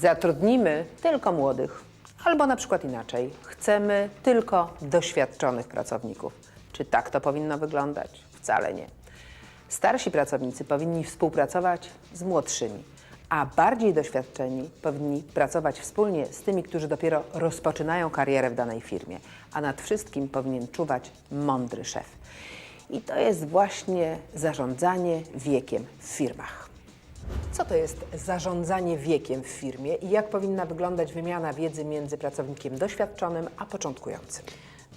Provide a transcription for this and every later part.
Zatrudnimy tylko młodych, albo na przykład inaczej, chcemy tylko doświadczonych pracowników. Czy tak to powinno wyglądać? Wcale nie. Starsi pracownicy powinni współpracować z młodszymi, a bardziej doświadczeni powinni pracować wspólnie z tymi, którzy dopiero rozpoczynają karierę w danej firmie, a nad wszystkim powinien czuwać mądry szef. I to jest właśnie zarządzanie wiekiem w firmach. Co to jest zarządzanie wiekiem w firmie i jak powinna wyglądać wymiana wiedzy między pracownikiem doświadczonym a początkującym?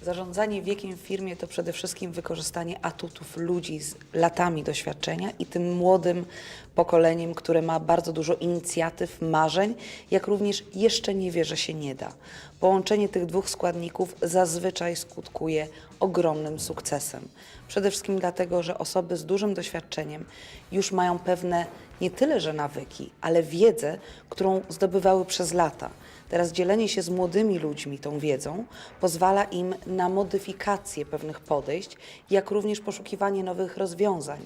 Zarządzanie wiekiem w firmie to przede wszystkim wykorzystanie atutów ludzi z latami doświadczenia i tym młodym pokoleniem, które ma bardzo dużo inicjatyw, marzeń, jak również jeszcze nie wie, że się nie da. Połączenie tych dwóch składników zazwyczaj skutkuje ogromnym sukcesem. Przede wszystkim dlatego, że osoby z dużym doświadczeniem już mają pewne nie tyle, że nawyki, ale wiedzę, którą zdobywały przez lata. Teraz dzielenie się z młodymi ludźmi tą wiedzą pozwala im na modyfikację pewnych podejść, jak również poszukiwanie nowych rozwiązań.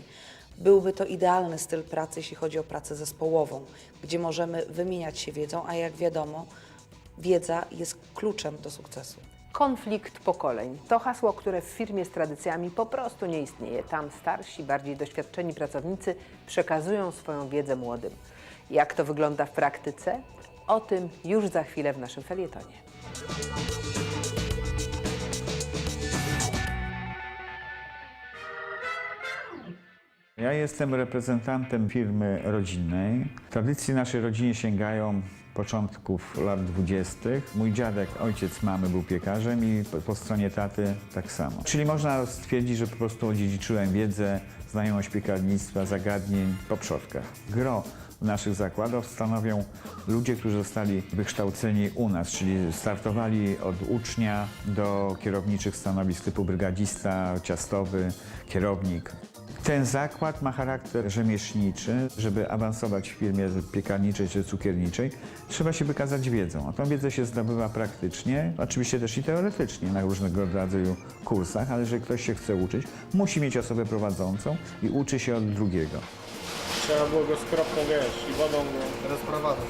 Byłby to idealny styl pracy, jeśli chodzi o pracę zespołową, gdzie możemy wymieniać się wiedzą, a jak wiadomo, wiedza jest kluczem do sukcesu. Konflikt pokoleń to hasło, które w firmie z tradycjami po prostu nie istnieje. Tam starsi, bardziej doświadczeni pracownicy przekazują swoją wiedzę młodym. Jak to wygląda w praktyce? O tym już za chwilę w naszym felietonie. Ja jestem reprezentantem firmy rodzinnej. Tradycje naszej rodziny sięgają początków lat dwudziestych. Mój dziadek, ojciec mamy był piekarzem i po, po stronie taty tak samo. Czyli można stwierdzić, że po prostu odziedziczyłem wiedzę, znajomość piekarnictwa, zagadnień po przodkach. Gro naszych zakładów stanowią ludzie, którzy zostali wykształceni u nas, czyli startowali od ucznia do kierowniczych stanowisk typu brygadzista, ciastowy, kierownik. Ten zakład ma charakter rzemieślniczy. Żeby awansować w firmie piekarniczej czy cukierniczej, trzeba się wykazać wiedzą. A tą wiedzę się zdobywa praktycznie, oczywiście też i teoretycznie na różnego rodzaju kursach, ale jeżeli ktoś się chce uczyć, musi mieć osobę prowadzącą i uczy się od drugiego. Trzeba było go skropką, wiesz, i wodą go rozprowadzać.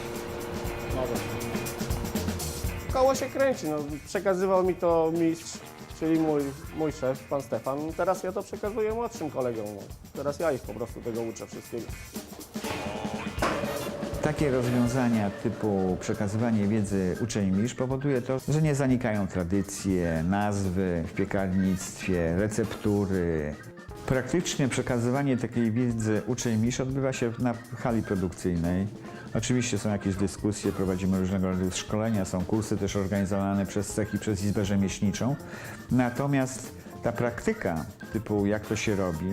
Koło się kręci, no, przekazywał mi to mistrz, czyli mój, mój szef, pan Stefan. Teraz ja to przekazuję młodszym kolegom. Teraz ja ich po prostu tego uczę wszystkiego. Takie rozwiązania typu przekazywanie wiedzy uczeń-mistrz powoduje to, że nie zanikają tradycje, nazwy w piekarnictwie, receptury. Praktycznie przekazywanie takiej wiedzy uczeń-mistrz odbywa się na hali produkcyjnej. Oczywiście są jakieś dyskusje, prowadzimy różnego rodzaju szkolenia, są kursy też organizowane przez CECH i przez Izbę Rzemieślniczą. Natomiast ta praktyka typu jak to się robi,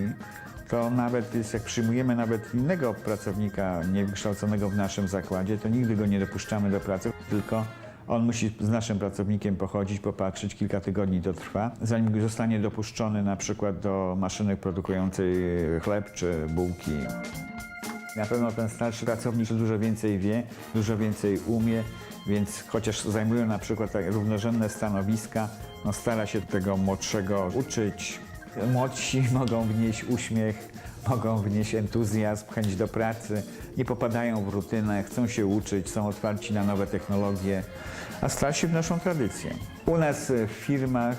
to nawet jest, jak przyjmujemy nawet innego pracownika niewykształconego w naszym zakładzie, to nigdy go nie dopuszczamy do pracy, tylko on musi z naszym pracownikiem pochodzić, popatrzeć, kilka tygodni to trwa, zanim zostanie dopuszczony na przykład do maszyny produkującej chleb czy bułki. Na pewno ten starszy pracownik dużo więcej wie, dużo więcej umie, więc chociaż zajmuje na przykład tak równorzędne stanowiska, no stara się tego młodszego uczyć. Młodsi mogą wnieść uśmiech, mogą wnieść entuzjazm, chęć do pracy, nie popadają w rutynę, chcą się uczyć, są otwarci na nowe technologie, a starsi wnoszą tradycję. U nas w firmach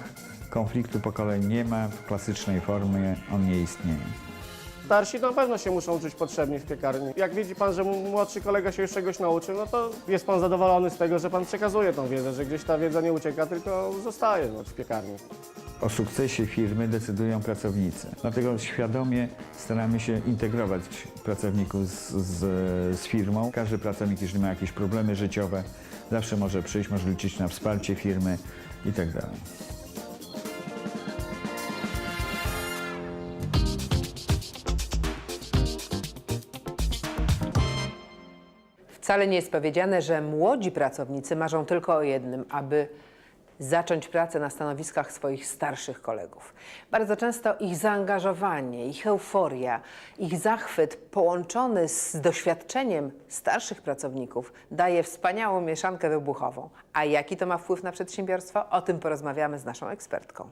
konfliktu pokoleń nie ma, w klasycznej formie on nie istnieje. Starsi na pewno się muszą czuć potrzebni w piekarni. Jak widzi pan, że młodszy kolega się już czegoś nauczył, no to jest pan zadowolony z tego, że pan przekazuje tą wiedzę, że gdzieś ta wiedza nie ucieka, tylko zostaje no, w piekarni. O sukcesie firmy decydują pracownicy. Dlatego świadomie staramy się integrować pracowników z, z, z firmą. Każdy pracownik, jeżeli ma jakieś problemy życiowe, zawsze może przyjść, może liczyć na wsparcie firmy itd. Wcale nie jest powiedziane, że młodzi pracownicy marzą tylko o jednym, aby zacząć pracę na stanowiskach swoich starszych kolegów. Bardzo często ich zaangażowanie, ich euforia, ich zachwyt połączony z doświadczeniem starszych pracowników daje wspaniałą mieszankę wybuchową. A jaki to ma wpływ na przedsiębiorstwo? O tym porozmawiamy z naszą ekspertką.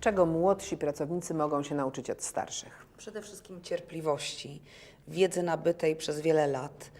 Czego młodsi pracownicy mogą się nauczyć od starszych? Przede wszystkim cierpliwości, wiedzy nabytej przez wiele lat,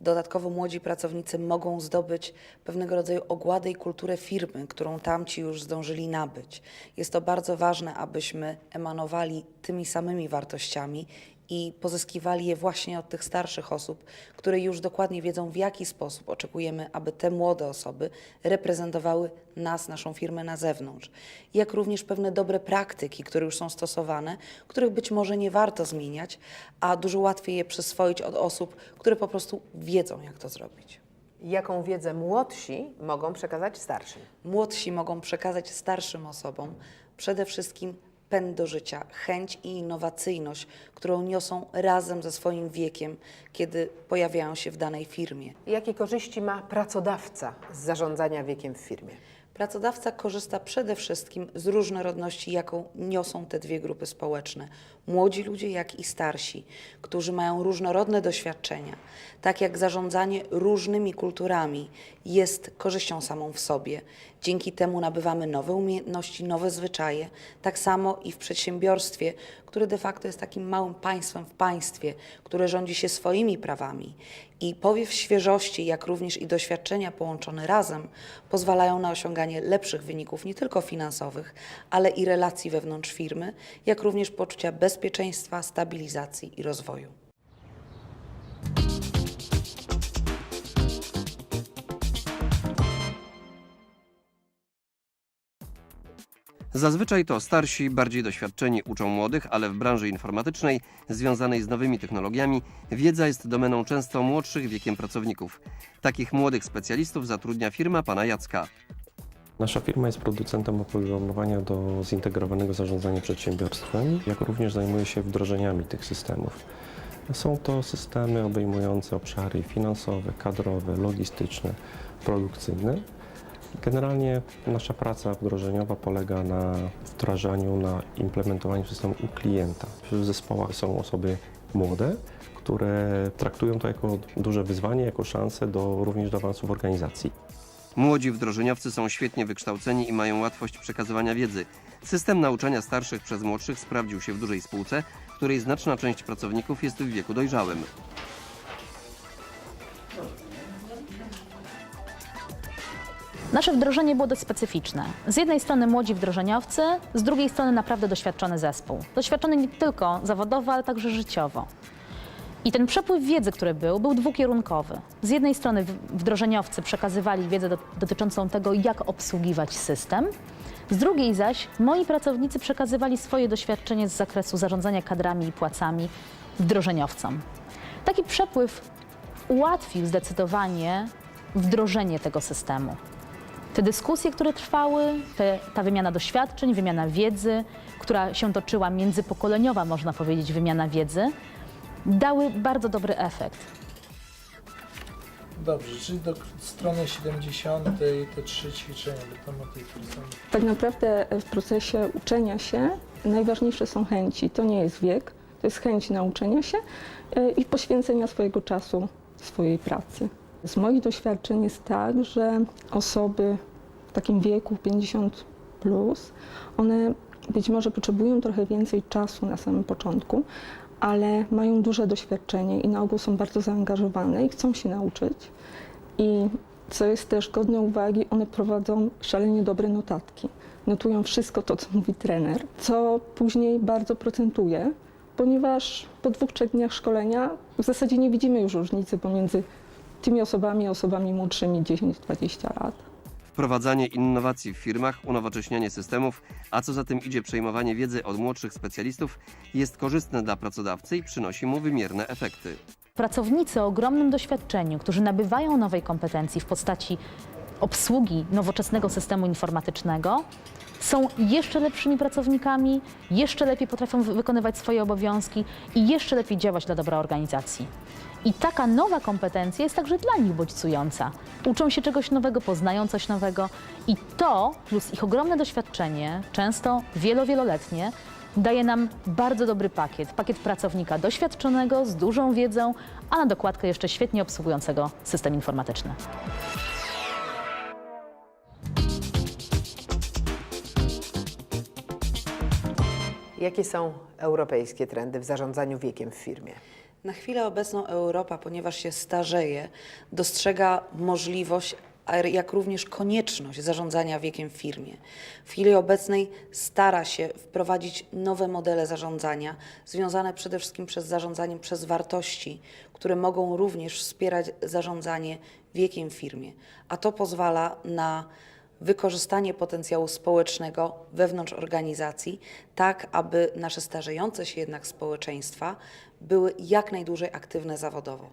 Dodatkowo młodzi pracownicy mogą zdobyć pewnego rodzaju ogładę i kulturę firmy, którą tamci już zdążyli nabyć. Jest to bardzo ważne, abyśmy emanowali tymi samymi wartościami i pozyskiwali je właśnie od tych starszych osób, które już dokładnie wiedzą, w jaki sposób oczekujemy, aby te młode osoby reprezentowały nas, naszą firmę na zewnątrz. Jak również pewne dobre praktyki, które już są stosowane, których być może nie warto zmieniać, a dużo łatwiej je przyswoić od osób, które po prostu wiedzą, jak to zrobić. Jaką wiedzę młodsi mogą przekazać starszym? Młodsi mogą przekazać starszym osobom przede wszystkim pęd do życia, chęć i innowacyjność, którą niosą razem ze swoim wiekiem, kiedy pojawiają się w danej firmie. Jakie korzyści ma pracodawca z zarządzania wiekiem w firmie? Pracodawca korzysta przede wszystkim z różnorodności, jaką niosą te dwie grupy społeczne. Młodzi ludzie, jak i starsi, którzy mają różnorodne doświadczenia. Tak jak zarządzanie różnymi kulturami jest korzyścią samą w sobie. Dzięki temu nabywamy nowe umiejętności, nowe zwyczaje. Tak samo i w przedsiębiorstwie, które de facto jest takim małym państwem w państwie, które rządzi się swoimi prawami. I powiew świeżości, jak również i doświadczenia połączone razem pozwalają na osiąganie lepszych wyników, nie tylko finansowych, ale i relacji wewnątrz firmy, jak również poczucia bezpieczeństwa, stabilizacji i rozwoju. Zazwyczaj to starsi, bardziej doświadczeni uczą młodych, ale w branży informatycznej, związanej z nowymi technologiami, zintegrowanego jest domeną często młodszych wiekiem pracowników. Takich młodych specjalistów zatrudnia firma pana Jacka. Nasza firma jest producentem oprogramowania do zintegrowanego zarządzania przedsiębiorstwem, jak również zajmuje się wdrożeniami tych systemów. Są to systemy obejmujące obszary finansowe, kadrowe, logistyczne, produkcyjne. Generalnie nasza praca wdrożeniowa polega na wdrażaniu, na implementowaniu systemu u klienta. W zespołach są osoby młode, które traktują to jako duże wyzwanie, jako szansę do, również do awansu w organizacji. Młodzi wdrożeniowcy są świetnie wykształceni i mają łatwość przekazywania wiedzy. System nauczania starszych przez młodszych sprawdził się w dużej spółce, której znaczna część pracowników jest w wieku dojrzałym. Nasze wdrożenie było dość specyficzne. Z jednej strony młodzi wdrożeniowcy, z drugiej strony naprawdę doświadczony zespół. Doświadczony nie tylko zawodowo, ale także życiowo. I ten przepływ wiedzy, który był, był dwukierunkowy. Z jednej strony wdrożeniowcy przekazywali wiedzę do, dotyczącą tego, jak obsługiwać system, z drugiej zaś moi pracownicy przekazywali swoje doświadczenie z zakresu zarządzania kadrami i płacami wdrożeniowcom. Taki przepływ ułatwił zdecydowanie wdrożenie tego systemu. Te dyskusje, które trwały, te, ta wymiana doświadczeń, wymiana wiedzy, która się toczyła międzypokoleniowa, można powiedzieć, wymiana wiedzy, dały bardzo dobry efekt. Dobrze, czyli do strony 70 te trzy ćwiczenia do tematu personalnego. Tak naprawdę w procesie uczenia się najważniejsze są chęci. To nie jest wiek, to jest chęć nauczenia się e, i poświęcenia swojego czasu swojej pracy. Z moich doświadczeń jest tak, że osoby w takim wieku 50 plus, one być może potrzebują trochę więcej czasu na samym początku, ale mają duże doświadczenie i na ogół są bardzo zaangażowane i chcą się nauczyć. I co jest też godne uwagi, one prowadzą szalenie dobre notatki. Notują wszystko to, co mówi trener, co później bardzo procentuje, ponieważ po dwóch, trzech dniach szkolenia w zasadzie nie widzimy już różnicy pomiędzy tymi osobami a osobami młodszymi 10-20 lat. Wprowadzanie innowacji w firmach, unowocześnianie systemów, a co za tym idzie przejmowanie wiedzy od młodszych specjalistów jest korzystne dla pracodawcy i przynosi mu wymierne efekty. Pracownicy o ogromnym doświadczeniu, którzy nabywają nowej kompetencji w postaci obsługi nowoczesnego systemu informatycznego, są jeszcze lepszymi pracownikami, jeszcze lepiej potrafią wy- wykonywać swoje obowiązki i jeszcze lepiej działać dla dobra organizacji. I taka nowa kompetencja jest także dla nich bodźcująca. Uczą się czegoś nowego, poznają coś nowego i to, plus ich ogromne doświadczenie, często wielo, wieloletnie, daje nam bardzo dobry pakiet. Pakiet pracownika doświadczonego, z dużą wiedzą, a na dokładkę jeszcze świetnie obsługującego system informatyczny. Jakie są europejskie trendy w zarządzaniu wiekiem w firmie? Na chwilę obecną Europa, ponieważ się starzeje, dostrzega możliwość, jak również konieczność zarządzania wiekiem w firmie. W chwili obecnej stara się wprowadzić nowe modele zarządzania, związane przede wszystkim przez zarządzaniem przez wartości, które mogą również wspierać zarządzanie wiekiem w firmie. A to pozwala na wykorzystanie potencjału społecznego wewnątrz organizacji, tak aby nasze starzejące się jednak społeczeństwa były jak najdłużej aktywne zawodowo.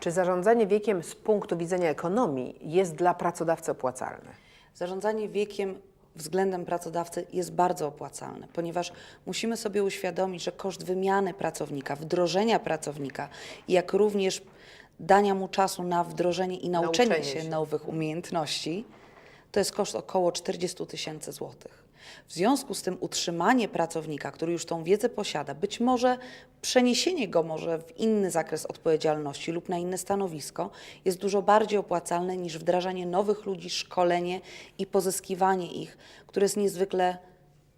Czy zarządzanie wiekiem z punktu widzenia ekonomii jest dla pracodawcy opłacalne? Zarządzanie wiekiem względem pracodawcy jest bardzo opłacalne, ponieważ musimy sobie uświadomić, że koszt wymiany pracownika, wdrożenia pracownika, jak również dania mu czasu na wdrożenie i nauczenie, Nauczenie się, się. nowych umiejętności, to jest koszt około 40 tysięcy złotych. W związku z tym utrzymanie pracownika, który już tą wiedzę posiada, być może przeniesienie go może w inny zakres odpowiedzialności lub na inne stanowisko, jest dużo bardziej opłacalne niż wdrażanie nowych ludzi, szkolenie i pozyskiwanie ich, które jest niezwykle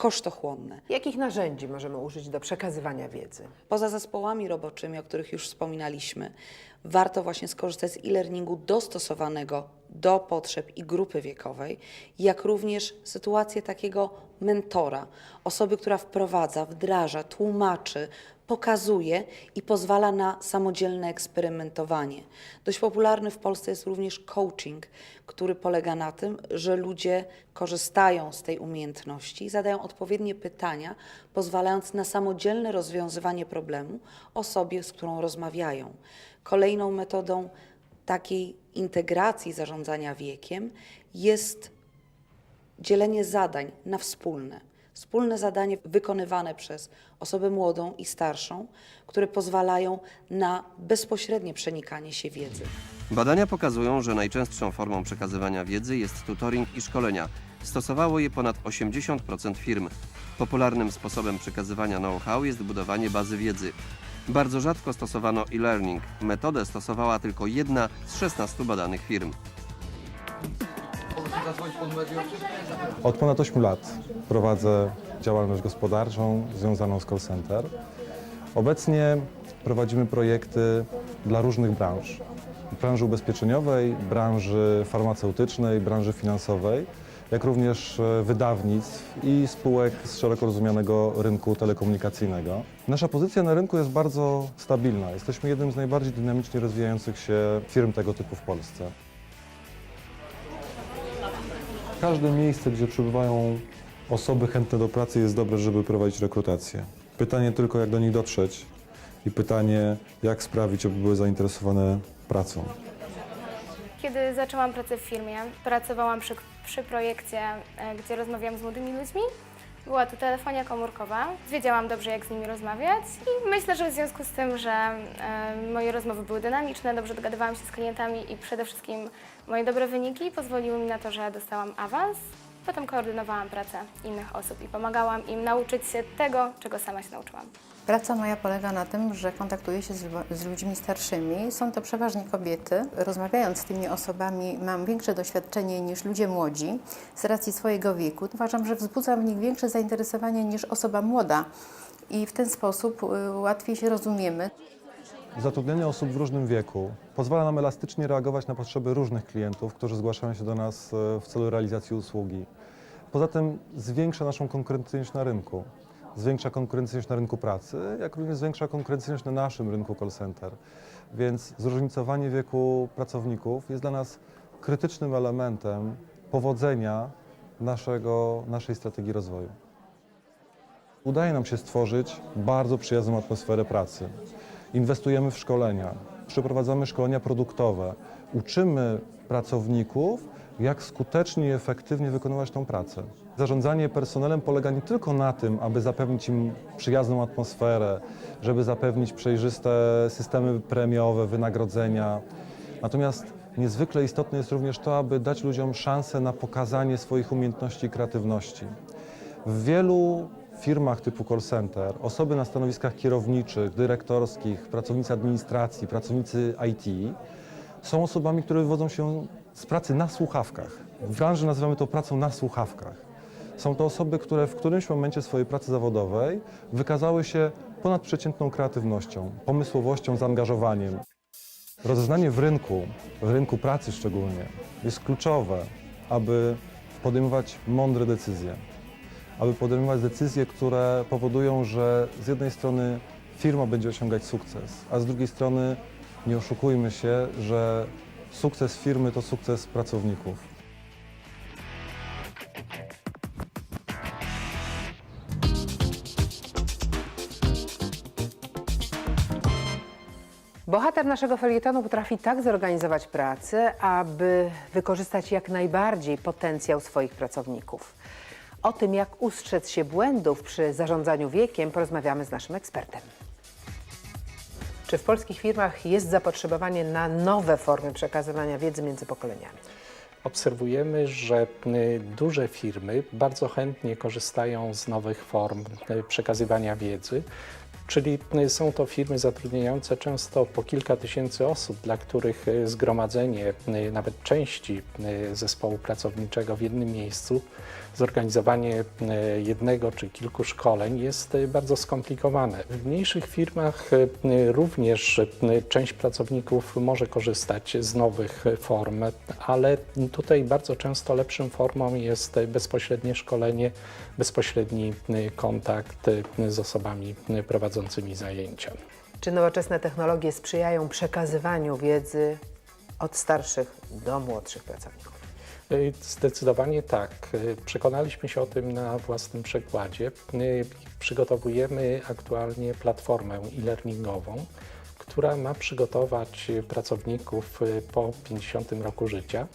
kosztochłonne. Jakich narzędzi możemy użyć do przekazywania wiedzy? Poza zespołami roboczymi, o których już wspominaliśmy, warto właśnie skorzystać z e-learningu dostosowanego do potrzeb i grupy wiekowej, jak również sytuację takiego mentora, osoby, która wprowadza, wdraża, tłumaczy, pokazuje i pozwala na samodzielne eksperymentowanie. Dość popularny w Polsce jest również coaching, który polega na tym, że ludzie korzystają z tej umiejętności zadają odpowiednie pytania, pozwalając na samodzielne rozwiązywanie problemu osobie, z którą rozmawiają. Kolejną metodą takiej integracji zarządzania wiekiem jest dzielenie zadań na wspólne. Wspólne zadanie wykonywane przez osobę młodą i starszą, które pozwalają na bezpośrednie przenikanie się wiedzy. Badania pokazują, że najczęstszą formą przekazywania wiedzy jest tutoring i szkolenia. Stosowało je ponad 80% firm. Popularnym sposobem przekazywania know-how jest budowanie bazy wiedzy. Bardzo rzadko stosowano e-learning. Metodę stosowała tylko jedna z 16 badanych firm. Od ponad 8 lat prowadzę działalność gospodarczą związaną z call center. Obecnie prowadzimy projekty dla różnych branż. Branży ubezpieczeniowej, branży farmaceutycznej, branży finansowej, jak również e, wydawnictw i spółek z szeroko rozumianego rynku telekomunikacyjnego. Nasza pozycja na rynku jest bardzo stabilna. Jesteśmy jednym z najbardziej dynamicznie rozwijających się firm tego typu w Polsce. Każde miejsce, gdzie przybywają osoby chętne do pracy jest dobre, żeby prowadzić rekrutację. Pytanie tylko, jak do nich dotrzeć i pytanie, jak sprawić, aby były zainteresowane pracą. Kiedy zaczęłam pracę w firmie, pracowałam przy, przy projekcie, e, gdzie rozmawiałam z młodymi ludźmi. Była to telefonia komórkowa. Wiedziałam dobrze, jak z nimi rozmawiać i myślę, że w związku z tym, że e, moje rozmowy były dynamiczne, dobrze dogadywałam się z klientami i przede wszystkim moje dobre wyniki pozwoliły mi na to, że dostałam awans. Potem koordynowałam pracę innych osób i pomagałam im nauczyć się tego, czego sama się nauczyłam. Praca moja polega na tym, że kontaktuję się z, lu- z ludźmi starszymi. Są to przeważnie kobiety. Rozmawiając z tymi osobami mam większe doświadczenie niż ludzie młodzi z racji swojego wieku. Uważam, że wzbudzam w nich większe zainteresowanie niż osoba młoda i w ten sposób y, łatwiej się rozumiemy. Zatrudnianie osób w różnym wieku pozwala nam elastycznie reagować na potrzeby różnych klientów, którzy zgłaszają się do nas e, w celu realizacji usługi. Poza tym zwiększa naszą konkurencyjność na rynku. Zwiększa konkurencyjność na rynku pracy, jak również zwiększa konkurencyjność na naszym rynku call center. Więc zróżnicowanie wieku pracowników jest dla nas krytycznym elementem powodzenia naszego, naszej strategii rozwoju. Udaje nam się stworzyć bardzo przyjazną atmosferę pracy. Inwestujemy w szkolenia, przeprowadzamy szkolenia produktowe, uczymy pracowników, jak skutecznie i efektywnie wykonywać tą pracę. Zarządzanie personelem polega nie tylko na tym, aby zapewnić im przyjazną atmosferę, żeby zapewnić przejrzyste systemy premiowe, wynagrodzenia. Natomiast niezwykle istotne jest również to, aby dać ludziom szansę na pokazanie swoich umiejętności i kreatywności. W wielu firmach typu call center osoby na stanowiskach kierowniczych, dyrektorskich, pracownicy administracji, pracownicy IT są osobami, które wywodzą się z pracy na słuchawkach. W branży nazywamy to pracą na słuchawkach. Są to osoby, które w którymś momencie swojej pracy zawodowej wykazały się ponadprzeciętną kreatywnością, pomysłowością, zaangażowaniem. Rozeznanie w rynku, w rynku pracy szczególnie, jest kluczowe, aby podejmować mądre decyzje. Aby podejmować decyzje, które powodują, że z jednej strony firma będzie osiągać sukces, a z drugiej strony nie oszukujmy się, że sukces firmy to sukces pracowników. Bohater naszego felietonu potrafi tak zorganizować pracę, aby wykorzystać jak najbardziej potencjał swoich pracowników. O tym, jak ustrzec się błędów przy zarządzaniu wiekiem, porozmawiamy z naszym ekspertem. Czy w polskich firmach jest zapotrzebowanie na nowe formy przekazywania wiedzy między pokoleniami? Obserwujemy, że y, duże firmy bardzo chętnie korzystają z nowych form y, przekazywania wiedzy, czyli y, są to firmy zatrudniające często po kilka tysięcy osób, dla których y, zgromadzenie y, nawet części zespołu pracowniczego w jednym miejscu, zorganizowanie jednego czy kilku szkoleń jest bardzo skomplikowane. W mniejszych firmach również część pracowników może korzystać z nowych form, ale tutaj bardzo często lepszą formą jest bezpośrednie szkolenie, bezpośredni y, kontakt y, z osobami y, prowadzącymi zajęcia. Czy nowoczesne technologie sprzyjają przekazywaniu wiedzy od starszych do młodszych pracowników? Zdecydowanie tak. Przekonaliśmy się o tym na własnym przykładzie. Przygotowujemy aktualnie platformę e-learningową, która ma przygotować pracowników po 50 roku życia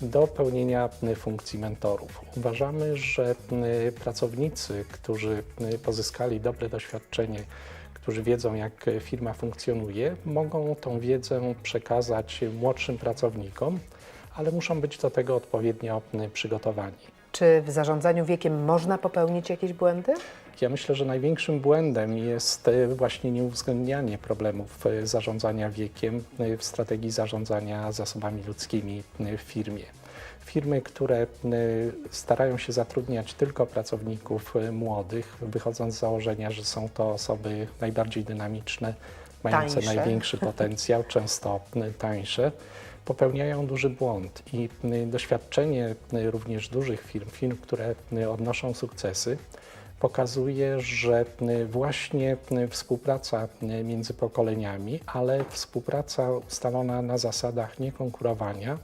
do pełnienia y, funkcji mentorów. Uważamy, że y, pracownicy, którzy y, pozyskali dobre doświadczenie, którzy wiedzą, jak firma funkcjonuje, mogą tą wiedzę przekazać młodszym pracownikom, ale muszą być do tego odpowiednio przygotowani. Czy w zarządzaniu wiekiem można popełnić jakieś błędy? Ja myślę, że największym błędem jest y, właśnie nieuwzględnianie problemów y, zarządzania wiekiem y, w strategii zarządzania zasobami ludzkimi w firmie. Firmy, które starają się zatrudniać tylko pracowników młodych, wychodząc z założenia, że są to osoby najbardziej dynamiczne, mające Tańsze. największy potencjał, często tańsze, popełniają duży błąd. I doświadczenie również dużych firm, firm, które odnoszą sukcesy, pokazuje, że y, właśnie y, współpraca y, między pokoleniami, ale współpraca ustalona na zasadach nie konkurowania,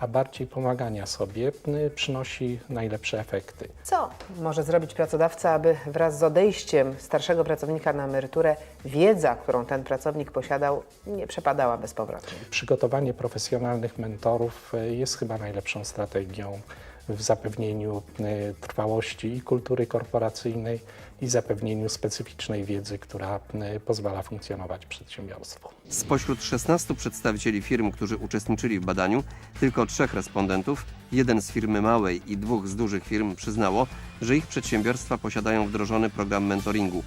a bardziej pomagania sobie, przynosi najlepsze efekty. Co może zrobić pracodawca, aby wraz z odejściem starszego pracownika na emeryturę wiedza, którą ten pracownik posiadał, nie przepadała bezpowrotnie? Przygotowanie profesjonalnych mentorów jest chyba najlepszą strategią w zapewnieniu y, trwałości i kultury korporacyjnej i zapewnieniu specyficznej wiedzy, która y, pozwala funkcjonować przedsiębiorstwu. Spośród 16 przedstawicieli firm, którzy uczestniczyli w badaniu, tylko trzech respondentów, jeden z firmy małej i dwóch z dużych firm przyznało, że ich przedsiębiorstwa posiadają wdrożony program mentoringu.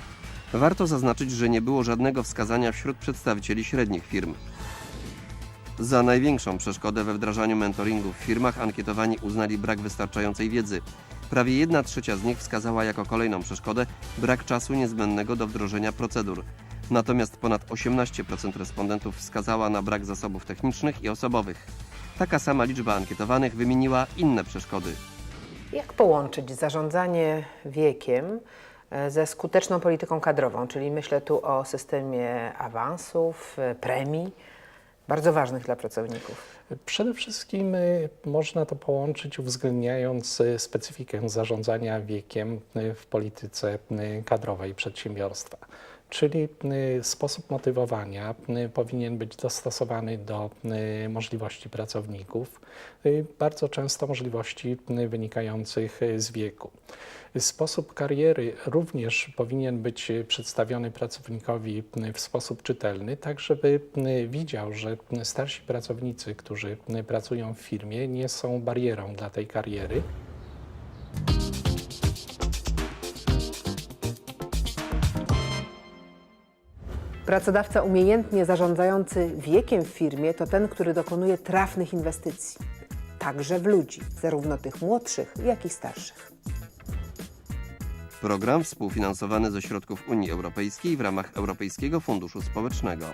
Warto zaznaczyć, że nie było żadnego wskazania wśród przedstawicieli średnich firm. Za największą przeszkodę we wdrażaniu mentoringu w firmach ankietowani uznali brak wystarczającej wiedzy. Prawie 1 trzecia z nich wskazała jako kolejną przeszkodę brak czasu niezbędnego do wdrożenia procedur. Natomiast ponad 18% respondentów wskazała na brak zasobów technicznych i osobowych. Taka sama liczba ankietowanych wymieniła inne przeszkody. Jak połączyć zarządzanie wiekiem e, ze skuteczną polityką kadrową, czyli myślę tu o systemie awansów, e, premii, bardzo ważnych dla pracowników? Przede wszystkim y, można to połączyć uwzględniając y, specyfikę zarządzania wiekiem y, w polityce kadrowej przedsiębiorstwa. Czyli y, sposób motywowania y, powinien być dostosowany do y, możliwości pracowników, bardzo często możliwości wynikających z wieku. Sposób kariery również powinien być przedstawiony pracownikowi w sposób czytelny, tak żeby widział, że starsi pracownicy, którzy pracują w firmie, nie są barierą dla tej kariery. Pracodawca umiejętnie zarządzający wiekiem w firmie to ten, który dokonuje trafnych inwestycji, także w ludzi, zarówno tych młodszych, jak i starszych. Program współfinansowany ze środków Unii Europejskiej w ramach Europejskiego Funduszu Społecznego.